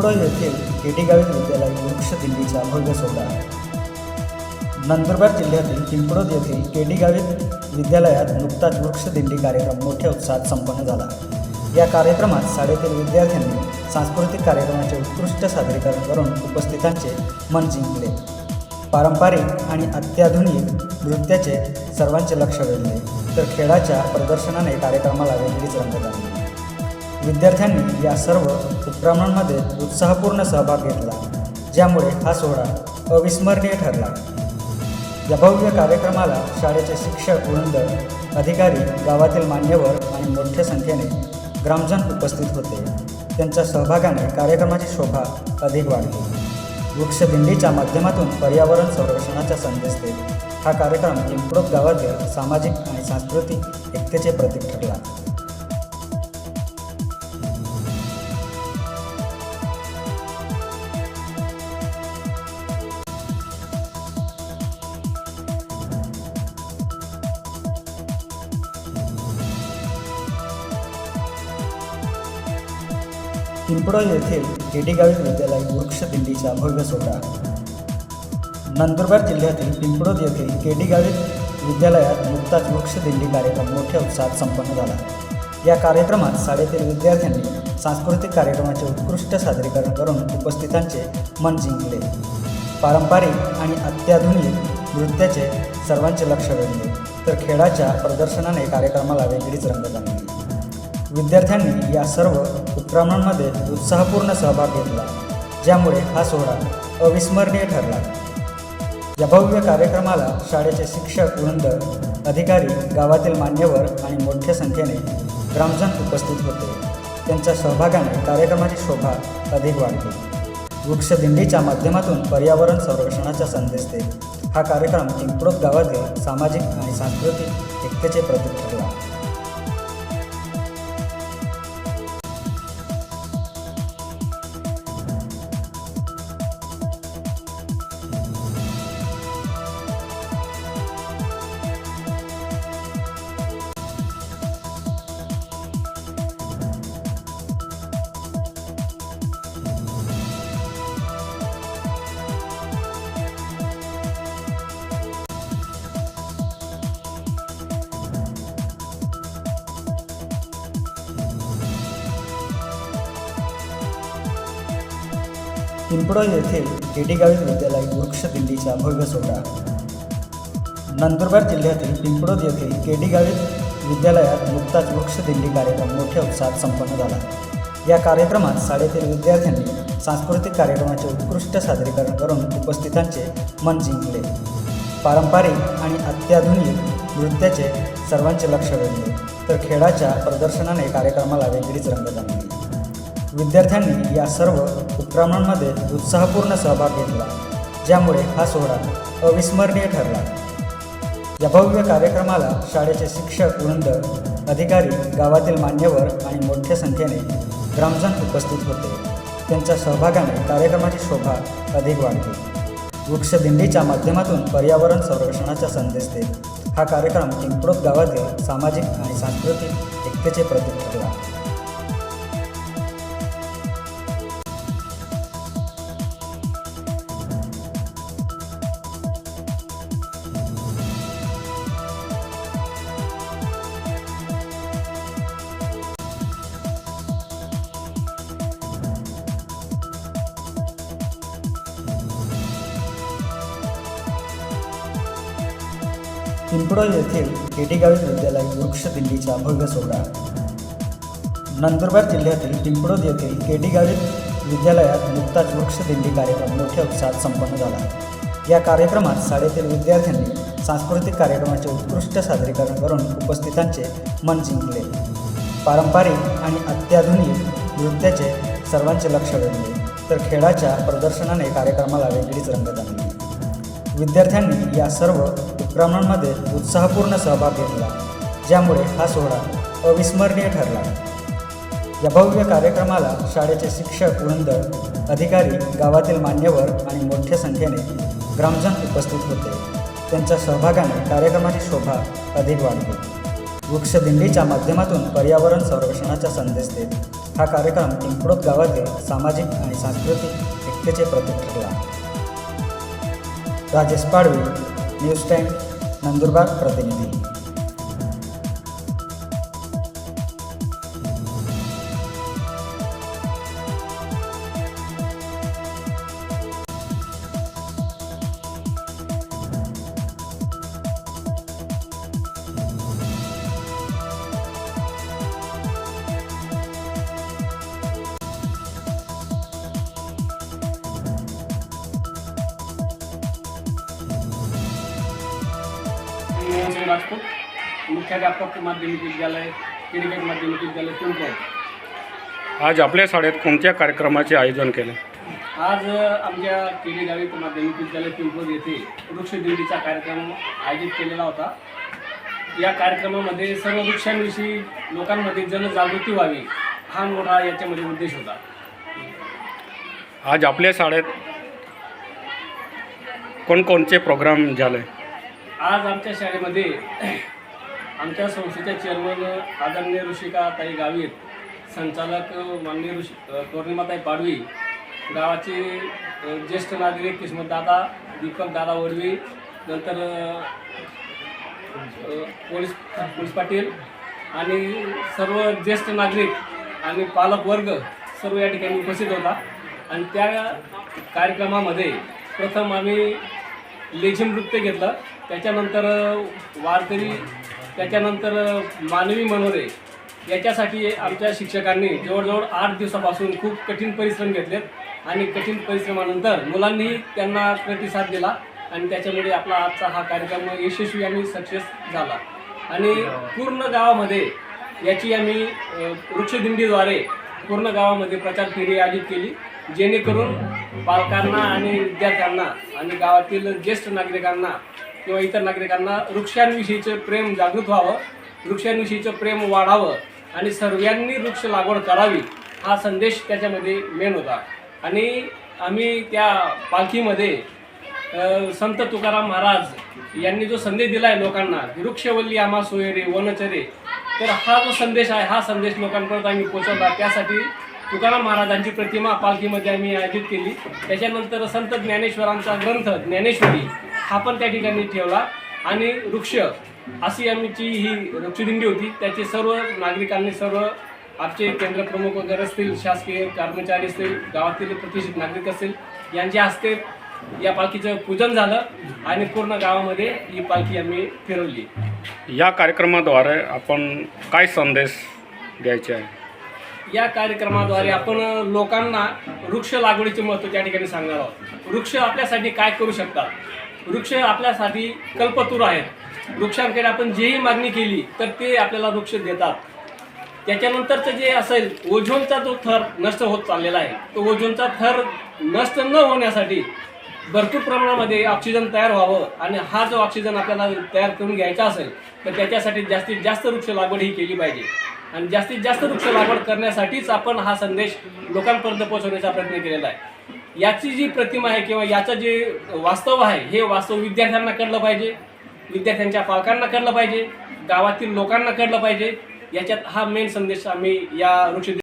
पिंपळा येथील केटेगावी विद्यालय वृक्ष दिल्लीचा भव्य सोहळा. नंदुरबार जिल्ह्यातील पिंपळद येथील केडी विद्यालयात नुकताच वृक्ष दिंडी कार्यक्रम मोठ्या उत्साहात संपन्न झाला. या कार्यक्रमात शाळेतील विद्यार्थ्यांनी सांस्कृतिक कार्यक्रमाचे उत्कृष्ट सादरीकरण करून उपस्थितांचे मन जिंकले. पारंपरिक आणि अत्याधुनिक नृत्याचे सर्वांचे लक्ष वेधले तर खेळाच्या प्रदर्शनाने कार्यक्रमाला वेगळीच रंगत आणली विद्यार्थ्यांनी या सर्व उपक्रमांमध्ये उत्साहपूर्ण सहभाग घेतला ज्यामुळे हा सोहळा अविस्मरणीय ठरला. या भव्य कार्यक्रमाला शाळेचे शिक्षक वृंद अधिकारी गावातील मान्यवर आणि मोठ्या संख्येने ग्रामजन उपस्थित होते. त्यांच्या सहभागाने कार्यक्रमाची शोभा अधिक वाढली. वृक्षदिंडीच्या माध्यमातून पर्यावरण संरक्षणाचा संदेश देत हा कार्यक्रम पिंपळोद गावातील सामाजिक आणि सांस्कृतिक एकतेचे प्रतीक ठरला. पिंपळा येथील केटी विद्यालय वृक्ष दिंडीचा भव्य सोहळा. नंदुरबार जिल्ह्यातील पिंपळद येथील केडी विद्यालयात नुकताच वृक्ष दिंडी कार्यक्रम मोठ्या उत्साहात संपन्न झाला. या कार्यक्रमात शाळेतील विद्यार्थ्यांनी सांस्कृतिक कार्यक्रमाचे उत्कृष्ट सादरीकरण करून उपस्थितांचे मन जिंकले. पारंपरिक आणि अत्याधुनिक नृत्याचे सर्वांचे लक्ष वेधले तर खेळाच्या प्रदर्शनाने कार्यक्रमाला वेगळीच रंगत आणली विद्यार्थ्यांनी या सर्व उपक्रमांमध्ये उत्साहपूर्ण सहभाग घेतला ज्यामुळे हा सोहळा अविस्मरणीय ठरला. या भव्य कार्यक्रमाला शाळेचे शिक्षक वृंद अधिकारी गावातील मान्यवर आणि मोठ्या संख्येने ग्रामजन उपस्थित होते. त्यांच्या सहभागाने कार्यक्रमाची शोभा अधिक वाढली. वृक्षदिंडीच्या माध्यमातून पर्यावरण संरक्षणाचा संदेश देत हा कार्यक्रम पिंपळोद गावातील सामाजिक आणि सांस्कृतिक एकतेचे प्रतीक ठरला. पिंपळा येथील केटी विद्यालय वृक्ष दिंडीचा भव्य सोहळा. नंदुरबार जिल्ह्यातील पिंपळोद येथील केडीगावी विद्यालयात नुकताच वृक्ष दिंडी कार्यक्रम मोठ्या उत्साहात संपन्न झाला. या कार्यक्रमात शाळेतील विद्यार्थ्यांनी सांस्कृतिक कार्यक्रमाचे उत्कृष्ट सादरीकरण करून उपस्थितांचे मन जिंकले. पारंपरिक आणि अत्याधुनिक नृत्याचे सर्वांचे लक्ष वेधले तर खेळाच्या प्रदर्शनाने कार्यक्रमाला वेगळीच रंगत आणली विद्यार्थ्यांनी या सर्व उपक्रमांमध्ये उत्साहपूर्ण सहभाग घेतला ज्यामुळे हा सोहळा अविस्मरणीय ठरला. या भव्य कार्यक्रमाला शाळेचे शिक्षक वृंद अधिकारी गावातील मान्यवर आणि मोठ्या संख्येने ग्रामजन उपस्थित होते. त्यांच्या सहभागाने कार्यक्रमाची शोभा अधिक वाढली. वृक्षदिंडीच्या माध्यमातून पर्यावरण संरक्षणाचा संदेश देत हा कार्यक्रम पिंपळोद गावातील सामाजिक आणि सांस्कृतिक एकतेचे प्रतीक पिंपळोल येथील केटी विद्यालय वृक्ष दिल्लीचा भव्य सोहळा नंदुरबार जिल्ह्यातील पिंपळोद येथील केडीगावी विद्यालयात नुकताच वृक्ष दिंडी कार्यक्रम मोठ्या उत्साहात संपन्न झाला. या कार्यक्रमात शाळेतील विद्यार्थ्यांनी सांस्कृतिक कार्यक्रमाचे उत्कृष्ट सादरीकरण करून उपस्थितांचे मन जिंकले. पारंपरिक आणि अत्याधुनिक नृत्याचे सर्वांचे लक्ष वेधले तर खेळाच्या प्रदर्शनाने कार्यक्रमाला वेगळीच रंगत आणली विद्यार्थ्यांनी या सर्व उपक्रमांमध्ये उत्साहपूर्ण सहभाग घेतला ज्यामुळे हा सोहळा अविस्मरणीय ठरला. या भव्य कार्यक्रमाला शाळेचे शिक्षक वृंद अधिकारी गावातील मान्यवर आणि मोठ्या संख्येने ग्रामजन उपस्थित होते. त्यांच्या सहभागाने कार्यक्रमाची शोभा अधिक वाढली. वृक्षदिंडीच्या माध्यमातून पर्यावरण संरक्षणाचा संदेश देत हा कार्यक्रम पिंपळोद गावातील सामाजिक आणि सांस्कृतिक एकतेचे प्रतीक राजेश पाडवी न्यूज टाईम नंदुरबार प्रतिनिधी. राजपूत मुख्याध्यापक माध्यमिक विद्यालय किडगेट माध्यमिक विद्यालय पिंपळ आज आपल्या शाळेत कोणत्या कार्यक्रमाचे आयोजन केले? आज आमच्या केडी गावित माध्यमिक विद्यालय पिंपळ येथे वृक्षदिंडीचा कार्यक्रम आयोजित केलेला होता. या कार्यक्रमामध्ये सर्व वृक्षांविषयी लोकांमध्ये जनजागृती व्हावी हा मोठा याच्यामध्ये उद्देश होता. आज आपल्या शाळेत कोणकोणते प्रोग्राम झाले? आज आमच्या शाळेमध्ये आमच्या संस्थेच्या चेअरमन आदरणीय ऋषिका ताई गावित संचालक माननीय ऋषी पौर्णिमाताई पाडवी गावाचे ज्येष्ठ नागरिक किस्मतदादा दीपक दादा वडवी नंतर पोलीस पोलीस पाटील आणि सर्व ज्येष्ठ नागरिक आणि पालक वर्ग सर्व या ठिकाणी उपस्थित होता. आणि त्या कार्यक्रमामध्ये प्रथम आम्ही लेझिम नृत्य घेतलं. त्याच्यानंतर वारकरी त्याच्यानंतर मानवी मनोरे याच्यासाठी आमच्या शिक्षकांनी जवळजवळ आठ दिवसापासून खूप कठीण परिश्रम घेतलेत आणि कठीण परिश्रमानंतर मुलांनीही त्यांना प्रतिसाद दिला आणि त्याच्यामुळे आपला आजचा हा कार्यक्रम यशस्वी आणि सक्सेस झाला. आणि पूर्ण गावामध्ये याची आम्ही वृक्षदिंडीद्वारे पूर्ण गावामध्ये प्रचार फेरी आयोजित केली जेणेकरून पालकांना आणि विद्यार्थ्यांना आणि गावातील ज्येष्ठ नागरिकांना किंवा इतर नागरिकांना वृक्षांविषयीचं प्रेम जागृत व्हावं वृक्षांविषयीचं प्रेम वाढावं आणि सर्वांनी वृक्ष लागवड करावी हा संदेश त्याच्यामध्ये मेन होता. आणि आम्ही त्या पालखीमध्ये संत तुकाराम महाराज यांनी जो संदेश दिला आहे लोकांना वृक्षवल्ली आम्हा सोयरे वनचरे तर हा जो संदेश आहे हा संदेश लोकांपर्यंत आम्ही पोचवला त्यासाठी तुकाराम महाराजांची प्रतिमा पालखीमध्ये आम्ही आयोजित केली. त्याच्यानंतर संत ज्ञानेश्वरांचा ग्रंथ ज्ञानेश्वरी हा पण त्या ठिकाणी ठेवला. आणि वृक्ष अशी आमची ही वृक्षदिंडी होती. त्याचे सर्व नागरिकांनी सर्व आमचे केंद्र प्रमुख वगैरे असतील शासकीय कर्मचारी असतील गावातील प्रतिष्ठित नागरिक असतील यांच्या हस्ते या पालखीचं पूजन झालं आणि पूर्ण गावामध्ये ही पालखी आम्ही फिरवली. या कार्यक्रमाद्वारे आपण काय संदेश द्यायचे आहे? या कार्यक्रमाद्वारे आपण लोकांना वृक्ष लागवडीचे महत्त्व त्या ठिकाणी सांगणार आहोत. वृक्ष आपल्यासाठी काय करू शकतात? वृक्ष आपल्यासाठी कल्पतूर आहेत. वृक्षांकडे आपण जेही मागणी केली तर ते आपल्याला वृक्ष देतात. त्याच्यानंतरचं जे असेल ओझोनचा जो थर नष्ट होत चाललेला आहे तो ओझोनचा थर नष्ट न होण्यासाठी भरपूर प्रमाणामध्ये ऑक्सिजन तयार व्हावं आणि हा जो ऑक्सिजन आपल्याला तयार करून घ्यायचा असेल तर त्याच्यासाठी जास्तीत जास्त वृक्ष लागवड ही केली पाहिजे. आणि जास्तीत जास्त वृक्ष लागवड करण्यासाठीच आपण हा संदेश लोकांपर्यंत पोहोचवण्याचा प्रयत्न केलेला आहे. याची जी प्रतिमा आहे किंवा याचं जे वास्तव आहे हे वास्तव विद्यार्थ्यांना कळलं पाहिजे विद्यार्थ्यांच्या पालकांना कळलं पाहिजे गावातील लोकांना कळलं पाहिजे. याच्यात हा मेन संदेश आम्ही या वृक्ष